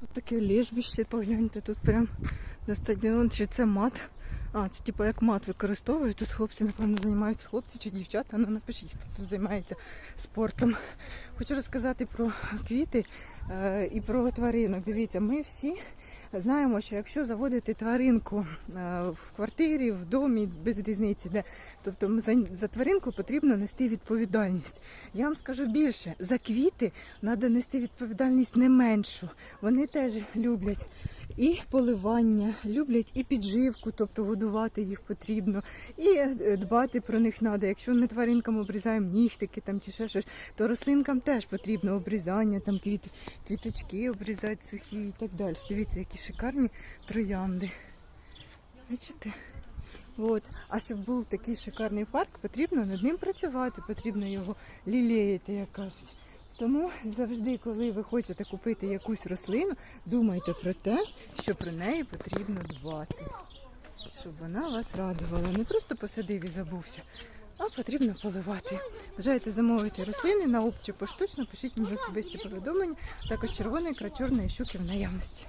Тут таке лежбище, погляньте, тут прям на стадіон, чи це мат. А, це типу як мат використовують. Тут хлопці, напевно, займаються хлопці чи дівчата. Ну напишіть, хто тут займається спортом. Хочу розказати про квіти е, і про тваринок. Дивіться, ми всі знаємо, що якщо заводити тваринку е, в квартирі, в домі, без різниці, де тобто за, за тваринку потрібно нести відповідальність. Я вам скажу більше, за квіти треба нести відповідальність не меншу. Вони теж люблять і поливання, люблять і підживку, тобто годувати їх потрібно, і е, дбати про них треба. Якщо ми тваринкам обрізаємо нігтики там чи ще щось, то рослинкам теж потрібно обрізання, там квіт, квіточки обрізати сухі і так далі. Дивіться, які шикарні троянди. Бачите? От. А щоб був такий шикарний парк, потрібно над ним працювати, потрібно його лілеяти, як кажуть. Тому завжди, коли ви хочете купити якусь рослину, думайте про те, що про неї потрібно дбати, щоб вона вас радувала. Не просто посадив і забувся, а потрібно поливати. Бажаєте замовити рослини на обчі поштучно, пишіть мені особисті повідомлення, також червоної, крачорний щуки в наявності.